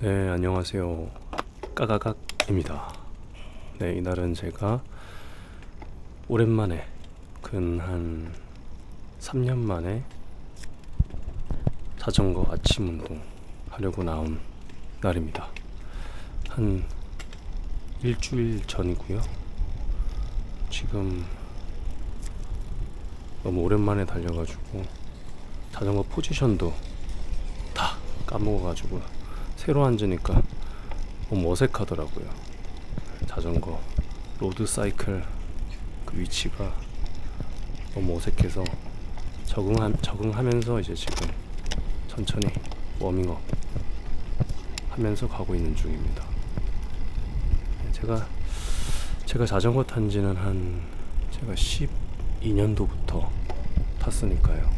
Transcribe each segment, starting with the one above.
네, 안녕하세요. 까가각입니다. 네, 이날은 제가 오랜만에 근 한 3년 만에 자전거 아침 운동 하려고 나온 날입니다. 한 일주일 전이고요. 지금 너무 오랜만에 달려가지고 자전거 포지션도 다 까먹어가지고 새로 앉으니까 너무 어색하더라고요. 자전거 로드 사이클 그 위치가 너무 어색해서 적응하, 적응하면서 이제 지금 천천히 워밍업 하면서 가고 있는 중입니다. 제가 제가 자전거 탄 지는 한 제가 12년도부터 탔으니까요.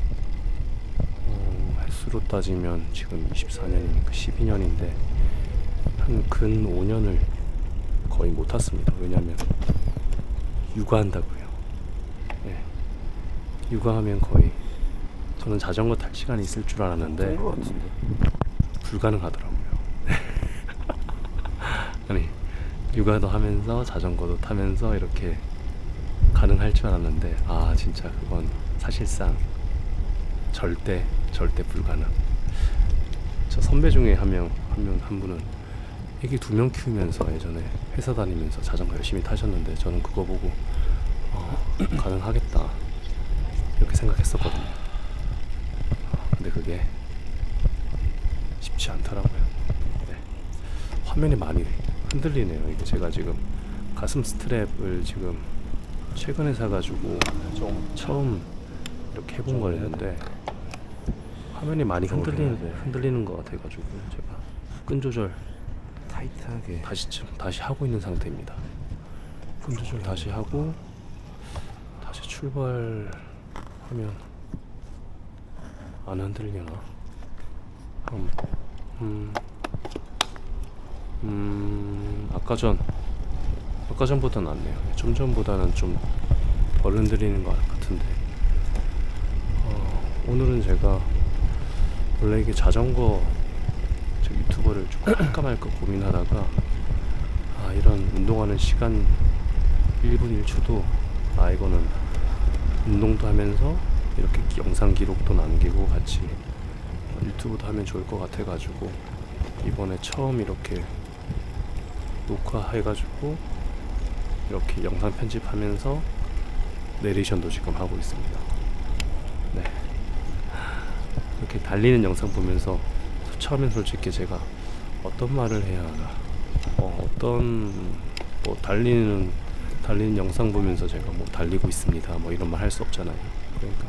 어, 횟수로 따지면 지금 24년이니까 12년인데 한 근 5년을 거의 못 탔습니다. 왜냐하면 육아한다고요. 예. 육아하면 거의 저는 자전거 탈 시간이 있을 줄 알았는데. 불가능하더라고요. 아니 육아도 하면서 자전거도 타면서 이렇게 가능할 줄 알았는데 아 진짜 그건 사실상 절대 절대 불가능. 저 선배 중에 한 명 한 명 한 분은 애기 두 명 키우면서 예전에 회사 다니면서 자전거 열심히 타셨는데 저는 그거 보고 어, 가능하겠다 이렇게 생각했었거든요. 어, 근데 그게 쉽지 않더라고요. 네. 화면이 많이 흔들리네요. 이게 제가 지금 가슴 스트랩을 지금 최근에 사가지고 좀 처음 이렇게 해본 거였는데 화면이 많이 흔들리는 돼. 흔들리는 거 같아가지고 제가 끈 조절 타이트하게. 다시 좀 다시 하고 있는 상태입니다. 끈 조절 다시 하고 다시 출발하면 안 흔들리나? 음, 음, 음, 아까 전 아까 전보다 낫네요. 좀 전보다는 좀 덜 흔들리는 것 같은데 어, 오늘은 제가 원래 이게 자전거 저 유튜버를 좀 할까 말까 고민하다가 아 이런 운동하는 시간 1분 1초도 아 이거는 운동도 하면서 이렇게 기- 영상 기록도 남기고 같이 유튜브도 하면 좋을 것 같아가지고 이번에 처음 이렇게 녹화해가지고 이렇게 영상 편집하면서 내레이션도 지금 하고 있습니다. 네. 이렇게 달리는 영상 보면서 처음엔 솔직히 제가 어떤 말을 해야 하나, 어, 어떤 뭐 달리는 달리는 영상 보면서 제가 뭐 달리고 있습니다, 뭐 이런 말 할 수 없잖아요. 그러니까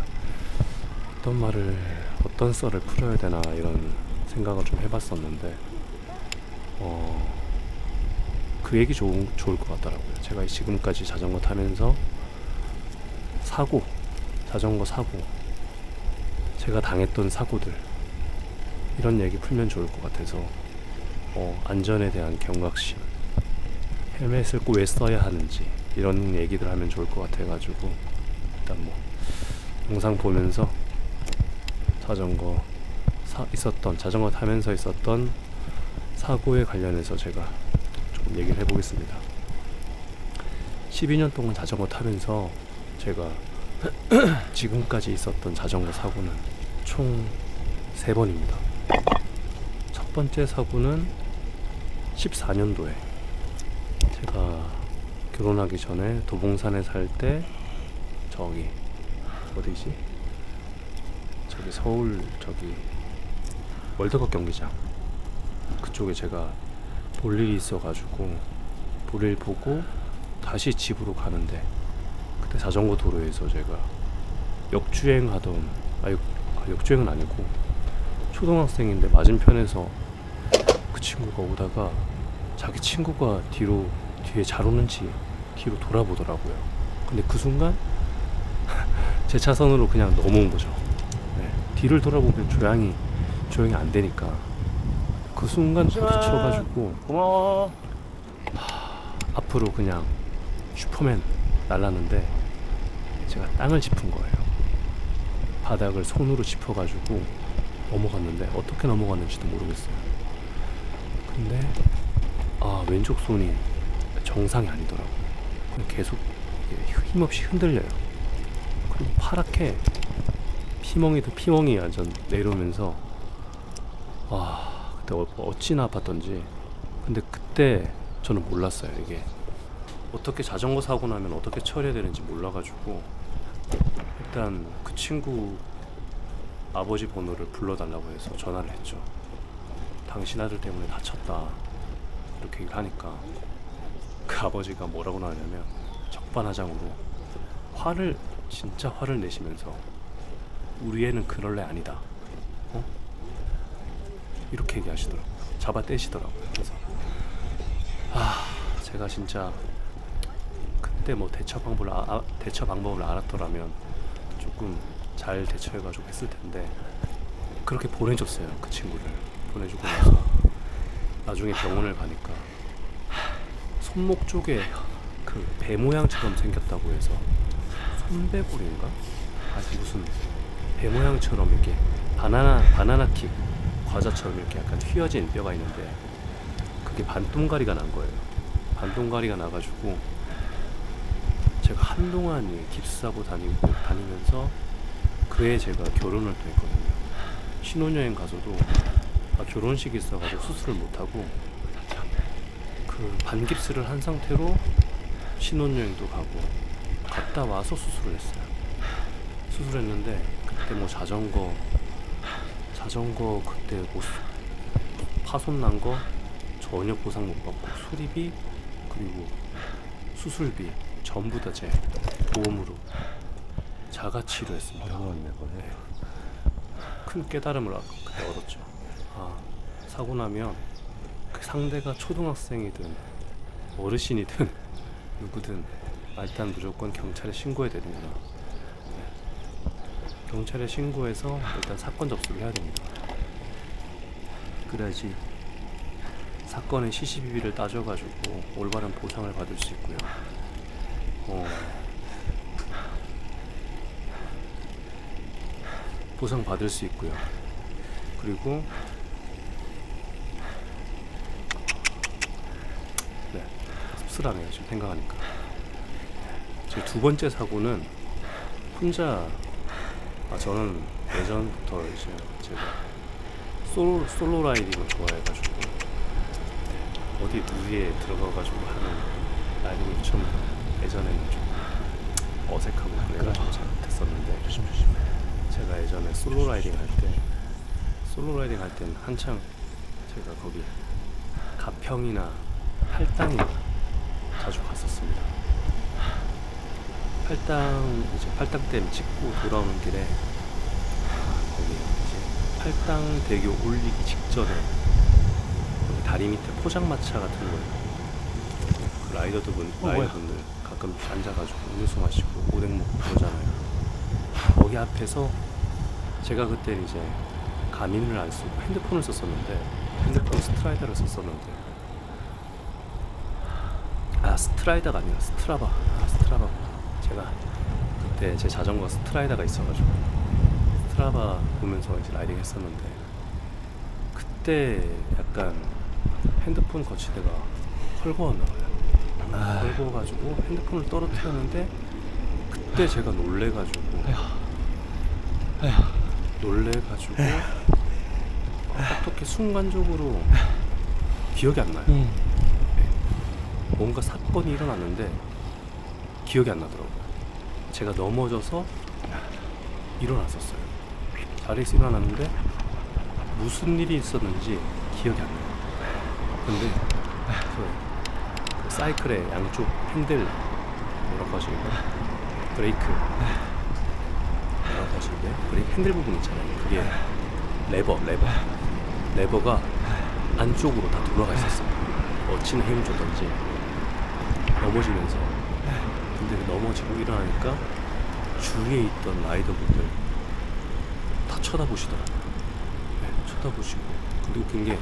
어떤 말을 어떤 썰을 풀어야 되나 이런 생각을 좀 해봤었는데, 어, 그 얘기 좋은 좋을 것 같더라고요. 제가 지금까지 자전거 타면서 사고, 자전거 사고, 제가 당했던 사고들 이런 얘기 풀면 좋을 것 같아서 어, 안전에 대한 경각심 헬멧을 꼭 왜 써야 하는지 이런 얘기들 하면 좋을 것 같아가지고 일단 뭐 영상 보면서 자전거 사, 있었던 자전거 타면서 있었던 사고에 관련해서 제가 조금 얘기를 해보겠습니다. 12년 동안 자전거 타면서 제가 지금까지 있었던 자전거 사고는 총 3번입니다. 첫 번째 사고는 14년도에 제가 결혼하기 전에 도봉산에 살 때 저기 어디지? 저기 서울 저기 월드컵 경기장 그쪽에 제가 볼 일이 있어가지고 볼일 보고 다시 집으로 가는데 그때 자전거 도로에서 제가 역주행하던 아니 아, 역주행은 아니고 초등학생인데 맞은편에서 그 친구가 오다가 자기 친구가 뒤로 뒤에 잘 오는지 뒤로 돌아보더라고요. 근데 그 순간 제 차선으로 그냥 넘어온 거죠. 네. 뒤를 돌아보면 조향이 조용히 안 되니까 그 순간 부딪혀가지고 고마워. 앞으로 그냥 슈퍼맨 날랐는데 제가 땅을 짚은 거예요. 바닥을 손으로 짚어가지고 넘어갔는데 어떻게 넘어갔는지도 모르겠어요. 근데 아 왼쪽 손이 정상이 아니더라고. 그냥 계속 힘없이 흔들려요. 그리고 파랗게 피멍이도 피멍이 완전 내려오면서 와 그때 어, 어찌나 아팠던지. 근데 그때 저는 몰랐어요 이게 어떻게 자전거 사고 나면 어떻게 처리해야 되는지 몰라가지고 일단 그 친구 아버지 번호를 불러달라고 해서 전화를 했죠. 당신 아들 때문에 다쳤다. 이렇게 얘기를 하니까 그 아버지가 뭐라고 나왔냐면 적반하장으로 화를 진짜 화를 내시면서 우리 애는 그럴 애 아니다. 어? 이렇게 얘기하시더라고요. 잡아 떼시더라고요. 그래서 아 제가 진짜 그때 뭐 대처 방법을 아, 아- 대처 방법을 알았더라면 조금 잘 대처해가지고 했을 텐데 그렇게 보내줬어요 그 친구를 보내주고 나서 나중에 병원을 가니까 손목 쪽에 그 배 모양처럼 생겼다고 해서 손배골인가? 아직 무슨 배 모양처럼 이렇게 바나나 바나나 킥 과자처럼 이렇게 약간 휘어진 뼈가 있는데 그게 반동가리가 난 거예요. 반동가리가 나가지고 제가 한동안 이 깁스하고 다니고 다니면서 그해 제가 결혼을 또 했거든요. 신혼여행 가서도 아, 결혼식이 있어가지고 수술을 못 하고 그 반깁스를 한 상태로 신혼여행도 가고 갔다 와서 수술을 했어요. 수술했는데 그때 뭐 자전거 자전거 그때 뭐 수- 파손 난 거 전혀 보상 못 받고 수리비 그리고 수술비 전부 다 제 보험으로 자가 치료했습니다. 거네. 큰 깨달음을 아- 그때 얻었죠. 아 사고 나면 그 상대가 초등학생이든 어르신이든 누구든 아, 일단 무조건 경찰에 신고해야 되는구나. 네. 경찰에 신고해서 일단 사건 접수를 해야 됩니다. 그래야지 사건의 시시비비를 따져가지고 올바른 보상을 받을 수 있고요. 어, 보상 받을 수 있고요. 그리고 네 씁쓸하네요 지금 생각하니까. 제 두 번째 사고는 혼자 아 저는 예전부터 이제 제가 솔로 솔로 라이딩을 좋아해가지고 네, 어디 무리에 들어가가지고 하는 라이딩이 좀 예전에는 좀 어색하고 그래가지고 잘 못했었는데 조심 조심. 제가 예전에 솔로 라이딩 할 때 솔로 라이딩 할 때는 한창 제가 거기 가평이나 팔당이 자주 갔었습니다. 팔당 이제 팔당댐 찍고 돌아오는 길에 거기 이제 팔당 대교 올리기 직전에 거기 다리 밑에 포장마차 같은 거예요. 그 라이더들 분 뭐야? 라이더분들 가끔 앉아가지고 음료수 마시고 오뎅 먹고 그러잖아요. 거기 앞에서 제가 그때 이제 가민을 안 쓰고 핸드폰을 썼었는데 핸드폰 스트라이더를 썼었는데 아 스트라이더가 아니라 스트라바 아 스트라바 제가 그때 제 자전거 스트라이더가 있어가지고 스트라바 보면서 이제 라이딩 했었는데 그때 약간 핸드폰 거치대가 헐거웠나 봐요 아. 헐거워가지고 핸드폰을 떨어뜨렸는데 그때 제가 놀래가지고 놀래가지고 어떻게 순간적으로 기억이 안 나요. 음. 뭔가 사건이 일어났는데 기억이 안 나더라고요. 제가 넘어져서 일어났었어요. 자리에서 일어났는데 무슨 일이 있었는지 기억이 안 나요. 근데 그, 그 사이클의 양쪽 핸들 뭐라고 하시는가? 브레이크 뭐라고 하시는데? 브레이크 핸들 부분 있잖아요. 그게 레버, 레버. 레버가 안쪽으로 다 돌아가 있었어요. 어찌나 힘을 줬던지 넘어지면서 근데 그 넘어지고 일어나니까 주위에 있던 라이더분들 다 쳐다보시더라고요. 네, 쳐다보시고 근데 웃긴 게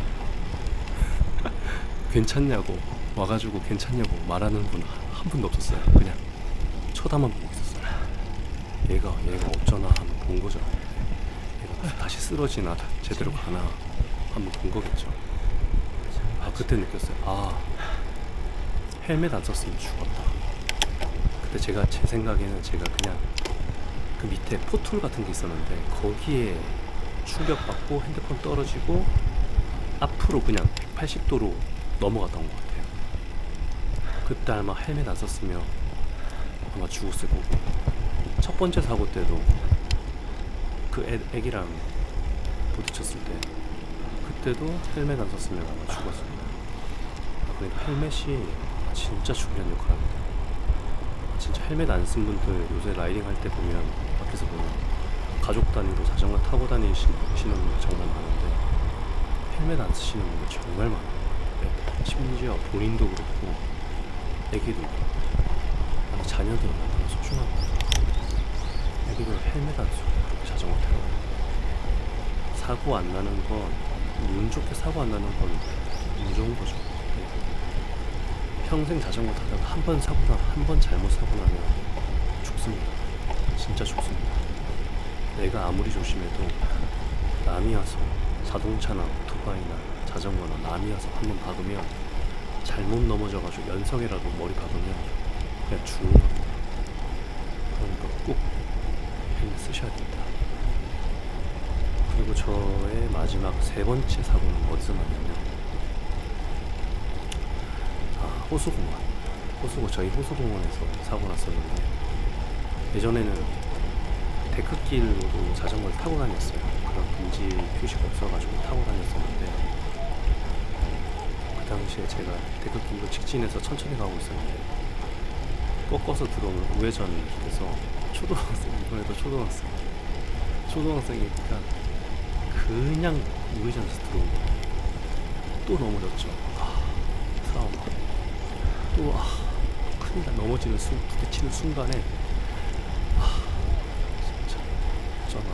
괜찮냐고 와가지고 괜찮냐고 말하는 분 한 분도 없었어요. 그냥 쳐다만 보고 있었어요. 얘가 얘가 어쩌나 한번 본 거죠. 얘가 다시 쓰러지나 제대로 가나 한번 본 거겠죠. 아, 그때 느꼈어요. 아 헬멧 안 썼으면 죽었다. 그때 제가 제 생각에는 제가 그냥 그 밑에 포툴 같은 게 있었는데 거기에 충격받고 핸드폰 떨어지고 앞으로 그냥 180도로 넘어갔던 것 같아요. 그때 아마 헬멧 안 썼으면 아마 죽었을 거고 첫 번째 사고 때도 그 애, 애기랑 부딪혔을 때 그때도 헬멧 안 썼으면 아마 죽었습니다. 그러니까 헬멧이 진짜 중요한 역할을 합니다. 진짜 헬멧 안 쓴 분들 요새 라이딩 할 때 보면 밖에서 보면 가족 단위로 자전거 타고 다니시는 분들 정말 많은데 헬멧 안 쓰시는 분들 정말 많아요. 네. 심지어 본인도 그렇고 애기도 아니 자녀들 얼마나 소중합니다. 애기들 헬멧 안 쓰고 자전거 타고 사고 안 나는 건운 좋게 사고 안 나는 건운 좋은 거죠. 네. 평생 자전거 타다가 한 번 사고 나, 한 번 잘못 사고 나면 죽습니다. 진짜 죽습니다. 내가 아무리 조심해도 남이 와서 자동차나 오토바이나 자전거나 남이 와서 한 번 박으면 잘못 넘어져가지고 연석이라도 머리 박으면 그냥 죽는 겁니다. 그러니까 꼭 헬멧 쓰셔야 됩니다. 그리고 저의 마지막 세 번째 사고는 어디서 났냐면 아 호수공원 호수공 저희 호수공원에서 사고 났었는데 예전에는 데크길로도 자전거를 타고 다녔어요 그런 금지 표시가 없어가지고 타고 다녔었는데 그 당시에 제가 데크길로 직진해서 천천히 가고 있었는데 꺾어서 들어오는 우회전에서 초등학생 이번에도 초등학생. 초등학생이니까 그냥 우회전에서 들어온 거예요. 또 넘어졌죠. 아 트라우마. 또 아, 큰일 나 넘어지는 순 부딪히는 순간에 아 진짜 쩌나.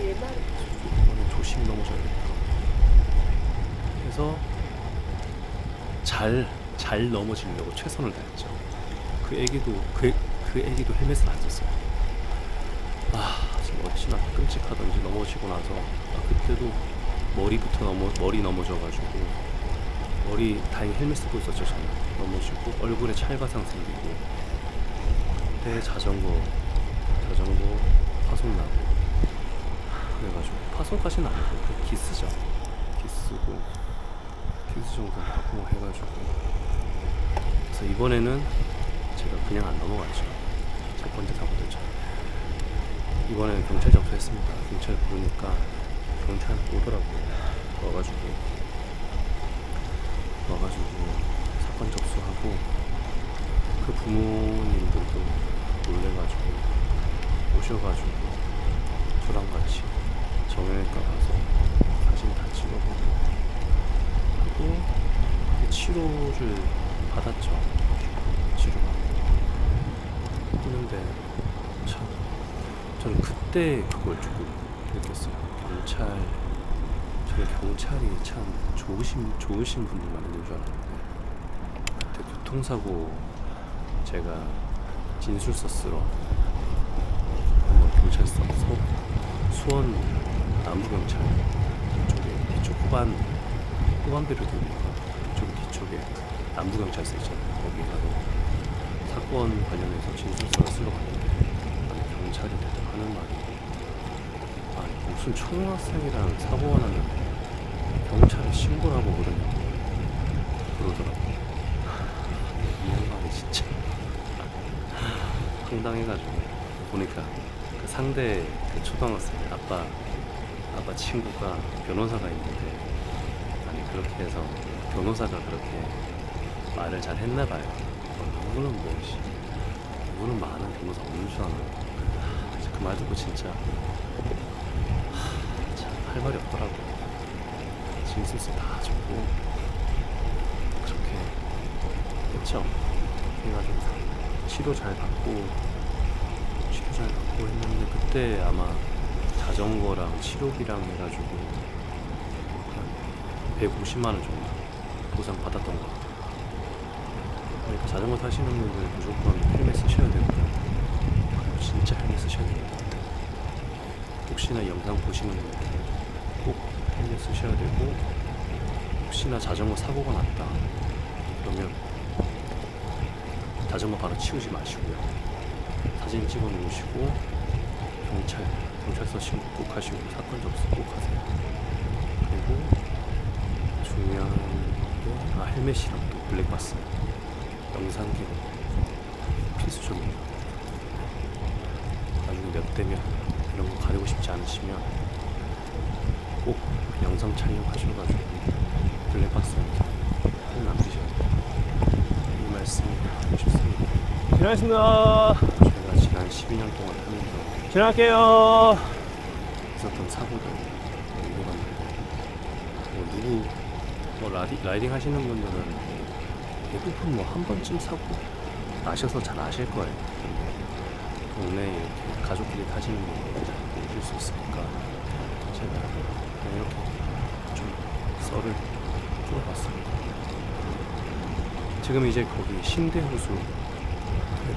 이거는 조심히 넘어져야겠다. 그래서 잘 잘 넘어지려고 최선을 다했죠. 그 애기도 그, 그 애기도 헬멧을 안 썼어요. 아 지금 어찌나 끔찍하던지 넘어지고 나서. 아, 그때도 머리부터 넘어 머리 넘어져가지고. 머리 다행히 헬멧 쓰고 있었죠 저는. 넘어지고 얼굴에 찰과상 생기고. 그때 자전거 자전거 파손 나고. 그래가지고 파손까지는 아니고 그 기스죠. 기스고. 기 스 정도 하고 해가지고. 그래서 이번에는 제가 그냥 안 넘어갔죠. 첫 번째 사고 됐죠. 이번에는 경찰 접수했습니다. 경찰 부르니까 경찰 오더라고요. 와가지고 와가지고 사건 접수하고 그 부모님들도 놀래가지고 오셔가지고 저랑 같이 정형외과 가서 사진 다 찍어보고 하고 그 치료를 받았죠. 치료받고 했는데 참 저는 그때 그걸 조금 느꼈어요. 경찰 저는 경찰이 참 좋으신 좋으신 분들만 있는 줄 알았는데 그때 교통사고 제가 진술서 쓰러 한번 경찰서 서 수원 남부경찰 쪽에 뒤쪽 후반 돌리니까 그 쪽 뒤쪽에 남부경찰서 있잖아요. 거기 가서 사건 관련해서 진술서를 쓰러 갔는데 아니, 경찰이 대답 하는 말이 아니 무슨 초등학생이랑 사고가 났는데 경찰에 신고를 하고 그러냐고 그러더라고 이 양반이 진짜 황당해가지고 보니까 그 상대 그 초등학생 아빠 아빠 친구가 변호사가 있는데 아니 그렇게 해서 변호사가 그렇게 말을 잘 했나 봐요. 어, 누구는 뭐 씨, 누구는 많은 변호사 없는 줄 아나 그말 듣고 진짜 참할 말이 없더라고 진술서 다 적고 그렇게 했죠. 그래가지고 치료 잘 받고 치료 잘 받고 했는데 그때 아마 자전거랑 치료비랑 해가지고 한 150만 원 정도 보상 받았던 것 같아요. 그러니까 자전거 타시는 분들 무조건 헬멧 쓰셔야 되고요. 진짜 헬멧 쓰셔야 됩니다 혹시나 영상 보시는 분들 꼭 헬멧 쓰셔야 되고 혹시 혹시나 자전거 사고가 났다. 그러면 자전거 바로 치우지 마시고요. 사진 찍어 놓으시고 경찰 경찰서 신고 꼭 하시고 사건 접수 꼭 하세요. 그리고 중요한 게 아, 헬멧이랑 또 블랙박스 영상 기록 필수적입니다 나중에 몇 대면 이런 거 가리고 싶지 않으시면 꼭 영상 촬영하셔가지고 블랙박스 영상 꼭 남기셔야 돼요. 이 말씀 하고 싶습니다. 지나겠습니다. 제가 지난 12년 동안 하면서 지나갈게요. 있었던 사고들 얘기해봤는데 뭐 누구 뭐 라디, 라이딩 하시는 분들은 대부분 뭐 한 번쯤 사고 나셔서 잘 아실 거예요. 동네에 이렇게 가족끼리 타시는 분들 잘 모르실 수 있으니까 제가 이렇게 좀 썰을 풀어봤습니다. 지금 이제 거기 신대호수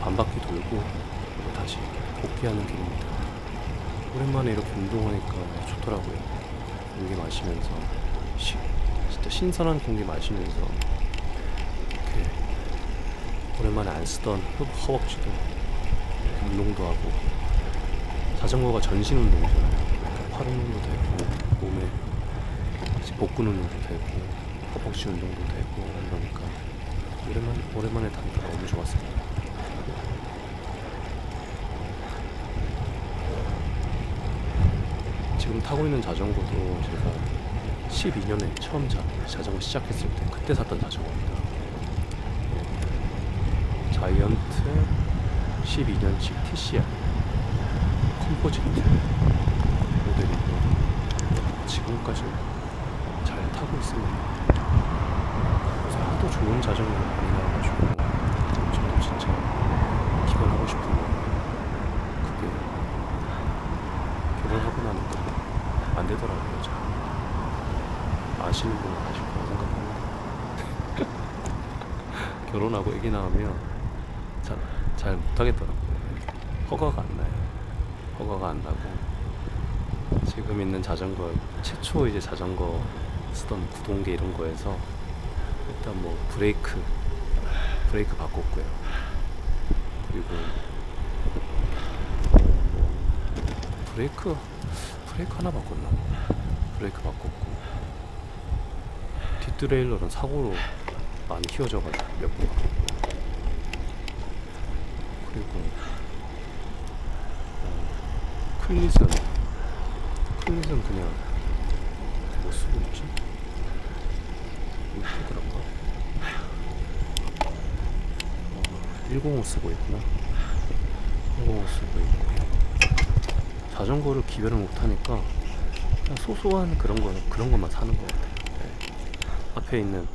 반바퀴 돌고 다시 복귀하는 길입니다. 오랜만에 이렇게 운동하니까 좋더라고요. 공기 마시면서 시, 진짜 신선한 공기 마시면서 이렇게 오랜만에 안 쓰던 허- 허벅지도 운동도 하고 자전거가 전신 운동이잖아요. 그러니까 팔 운동도 되고 몸에 복근 운동도 되고 허벅지 운동도 되고 이러니까 오랜만에 오랜만에 타니까 너무 좋았습니다. 지금 타고 있는 자전거도 제가 12년에 처음 자, 자전거 시작했을 때 그때 샀던 자전거입니다. 예. 자이언트 12년식 TCR 컴포지트 모델이고 지금까지 잘 타고 있습니다. 하도 좋은 자전거가 많이 나와가지고 저도 진짜 기권하고 싶은데 그게 결혼하고 나니까 안 되더라고요. 잘. 아시는 분은 아실 거라 생각합니다. 결혼하고 애기 낳으면 잘, 잘 못하겠더라고요. 허가가 안 나요. 허가가 안 나고 지금 있는 자전거 최초 이제 자전거 쓰던 구동계 이런 거에서 일단 뭐 브레이크 브레이크 바꿨고요. 그리고 브레이크 브레이크 하나 바꿨나? 브레이크 바꿨고 뒷드레일러는 사고로 많이 휘어져가지고 몇 번 그리고 어, 클릿은 클릿은 그냥 뭐 쓰고 있지? 이렇게 그런가? 어, 105 쓰고 있구나 105 쓰고 있고 자전거를 기별을 못하니까 소소한 그런 거 그런 것만 사는 것 같아요. 네. 앞에 있는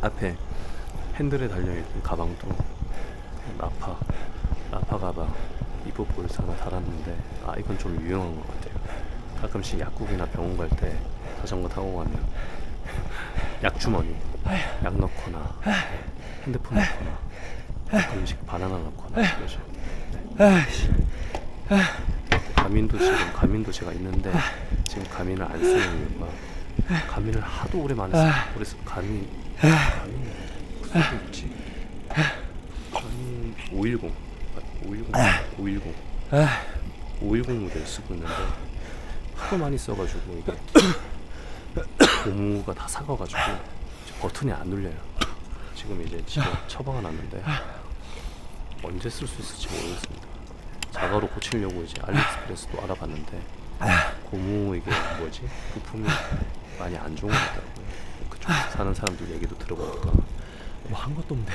앞에 핸들에 달려 있는 가방도 라파 라파 가방 이뽀폴스 하나 달았는데 아 이건 좀 유용한 것 같아요. 가끔씩 약국이나 병원 갈 때 자전거 타고 가면 약 주머니 약 넣거나 핸드폰 넣거나 가끔씩 바나나 넣거나 그러죠. 가민도 지금 가민도 제가 있는데 지금 가민을 안 쓰는 이유가 가민을 하도 오래 많이 써 그래서 가민 가민 무슨 거 있지? 가민 510 510 510 510 모델 쓰고 있는데 하도 많이 써가지고 이게 고무가 다 이제 버튼이 안 눌려요. 지금 이제 집에 처방을 놨는데 언제 쓸 수 있을지 모르겠습니다. 자가로 고치려고 이제 알리익스프레스도 알아봤는데 고무 이게 뭐지? 부품이 많이 안 좋은 것 같더라고요. 그쪽에서 사는 사람들 얘기도 들어보니까 뭐 한 것도 없는데.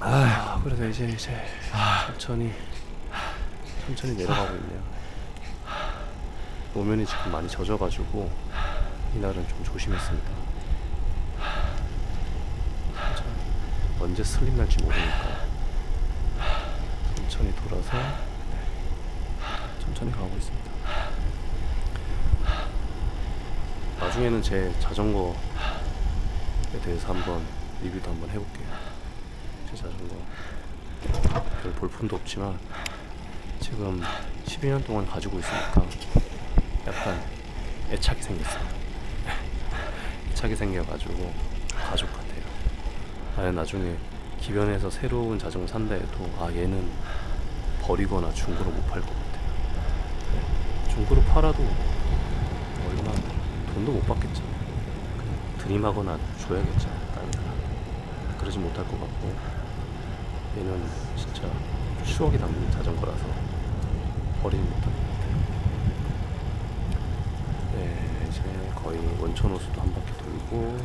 아 그래서 이제 이제 천천히 천천히 내려가고 있네요. 노면이 지금 많이 젖어가지고 이날은 좀 조심했습니다. 천천히. 언제 슬림 날지 모르니까 천천히 돌아서 천천히 가고 있습니다. 나중에는 제 자전거에 대해서 한번 리뷰도 한번 해볼게요. 제 자전거 별 볼품도 없지만 지금 12년 동안 가지고 있으니까 약간 애착이 생겼어요. 애착이 생겨가지고 가족 같아요. 나는 나중에 기변에서 새로운 자전거 산다 해도 아 얘는 버리거나 중고로 못 팔 것 같아요. 네, 중고로 팔아도 돈도 못 받겠죠. 드림하거나 줘야겠죠. 딸내가 그러지 못할 것 같고 얘는 진짜 추억이 담긴 자전거라서 버리지 못할 것 같아요. 네, 이제 거의 원천 호수도 한 바퀴 돌고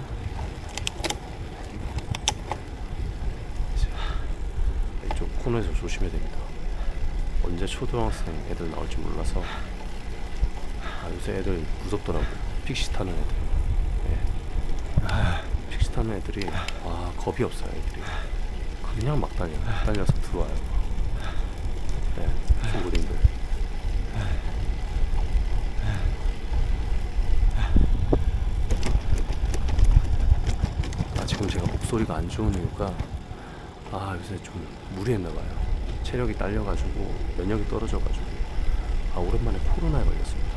이쪽 코너에서 조심해야 됩니다. 언제 초등학생 애들 나올지 몰라서 아, 요새 애들 무섭더라고. 픽시 타는 애들. 예. 픽시 타는 애들이 와 겁이 없어요 애들이. 그냥 막 달려. 막 달려서 들어와요. 네, 친구들인들. 아 지금 제가 목소리가 안 좋은 이유가 아 요새 좀 무리했나 봐요. 체력이 딸려가지고 면역이 떨어져가지고 아 오랜만에 코로나에 걸렸습니다.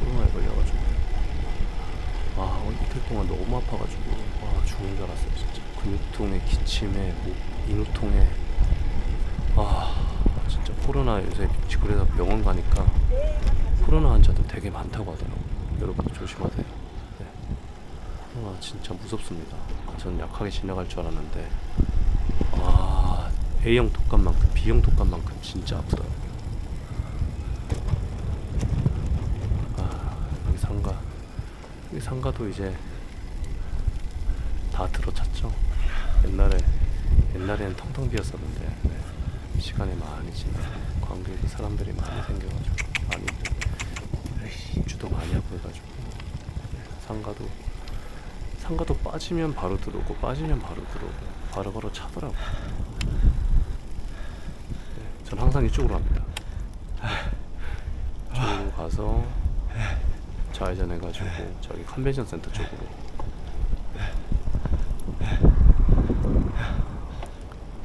코로나에 걸려가지고 아 어, 이틀 동안 너무 아파가지고 와 죽는 줄 알았어요 진짜 근육통에 기침에 목 인후통에 아 진짜 코로나 요새 그래서 병원 가니까 코로나 환자들 되게 많다고 하더라고요. 여러분들 조심하세요. 네. 코로나 진짜 무섭습니다. 저는 약하게 지나갈 줄 알았는데 아 A형 독감만큼 B형 독감만큼 진짜 아프더라고요. 아 여기 상가 여기 상가도 이제 다 들어찼죠. 옛날에 옛날에는 텅텅 비었었는데 네. 시간이 많이 지나 관계도 사람들이 많이 생겨가지고 많이 입주도 많이 하고 해가지고 네. 상가도 상가도 빠지면 바로 들어오고 빠지면 바로 들어오고 바로바로 차더라고. 네, 전 항상 이쪽으로 갑니다. 저기로 가서 좌회전 해가지고 저기 컨벤션 센터 쪽으로.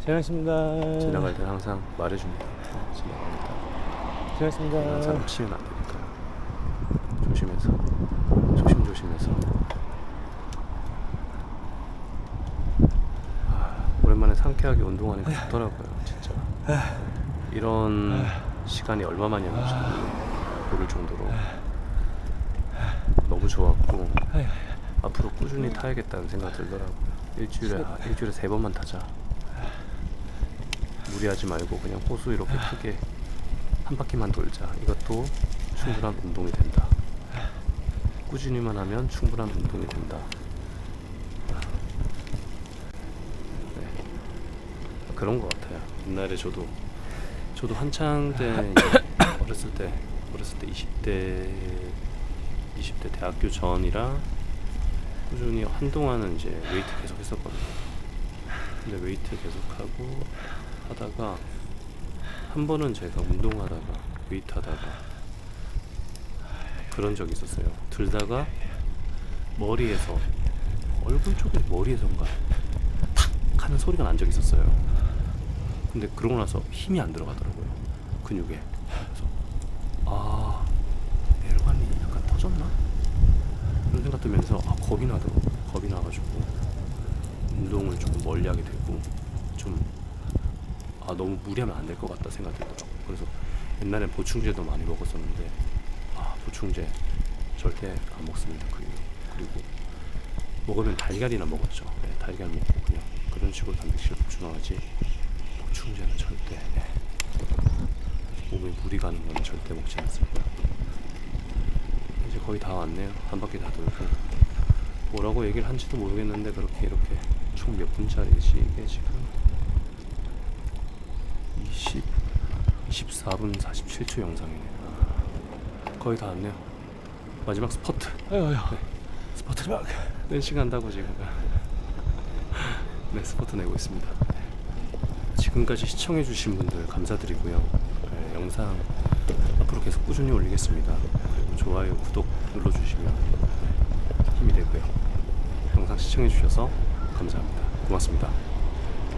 지나가겠습니다. 지나갈 때 항상 말해줍니다. 어, 지나갑니다. 지나가겠습니다. 사람 치면 안 되니까 조심해서 조심 조심해서. 아, 오랜만에 상쾌하게 운동하니까 좋더라고요, 진짜. 이런 시간이 얼마만이었는지 모를 정도로 너무 좋았고 앞으로 꾸준히 타야겠다는 생각 들더라고요. 일주일에 아, 일주일에 세 번만 타자. 무리하지 말고 그냥 호수 이렇게 크게 한 바퀴만 돌자. 이것도 충분한 운동이 된다. 꾸준히만 하면 충분한 운동이 된다. 네. 그런 것 같아요. 옛날에 저도 저도 한창 때 어렸을 때 어렸을 때 20대 20대 대학교 전이라 꾸준히 한동안은 이제 웨이트 계속 했었거든요. 근데 웨이트 계속 하고 하다가 한 번은 제가 운동하다가 웨이트 하다가 그런 적이 있었어요. 들다가 머리에서 얼굴 쪽에 머리에선가 탁 하는 소리가 난 적이 있었어요. 근데 그러고 나서 힘이 안 들어가더라고요. 근육에. 그래서 아 내려가니 약간 터졌나? 생각 들면서 아 겁이 나더라고요. 겁이 나가지고 운동을 조금 멀리하게 되고 좀 아 너무 무리하면 안 될 것 같다 생각이 들더라고. 그래서 옛날엔 보충제도 많이 먹었었는데 아 보충제 절대 안 먹습니다. 그. 그리고 먹으면 달걀이나 먹었죠. 네, 달걀 먹고 그냥 그런 식으로 단백질 보충하지 보충제는 절대 네. 몸에 무리 가는 건 절대 먹지 않습니다. 거의 다 왔네요. 한 바퀴 다 돌고 뭐라고 얘기를 한지도 모르겠는데 그렇게 이렇게 총 몇 분짜리지 이게 지금 20 24분 47초 영상이네요. 아, 거의 다 왔네요. 마지막 스퍼트. 아유, 아유. 스퍼트 마지막. 댄싱 한다고 지금. 네, 스퍼트 내고 있습니다. 지금까지 시청해주신 분들 감사드리고요. 네, 영상 앞으로 계속 꾸준히 올리겠습니다. 좋아요, 구독 눌러주시면 네, 힘이 되고요. 영상 시청해주셔서 감사합니다. 고맙습니다.